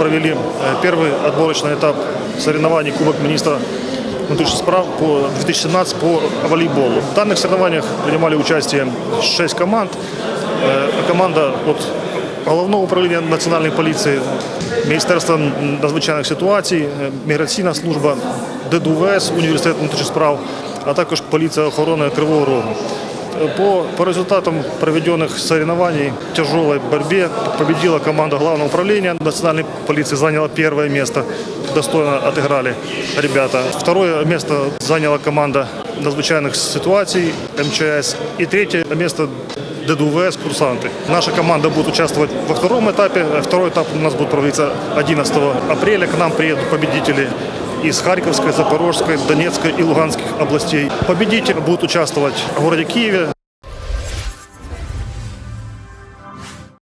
провели э, первый отборочный этап соревнований Кубок министра внутренних справ по 2017 по волейболу. В данных соревнованиях принимали участие 6 команд. Э, Команда от Головного управління Національної поліції, Міністерства надзвичайних ситуацій, е, міграційна служба, ДДУВС, університет внутрішніх справ, а також поліція охорони Кривого Рогу. По, по результатам проведенных соревнований в тяжелой борьбе победила команда Главного управления национальной полиции, заняла первое место, достойно отыграли ребята. Второе место заняла команда надзвичайных ситуаций МЧС. И третье место ДДУВС «Курсанты». Наша команда будет участвовать во втором этапе. Второй этап у нас будет проводиться 11 апреля. К нам приедут победители из Харьковской, Запорожской, Донецкой и Луганских областей. Победитель будет участвовать в городе Киеве.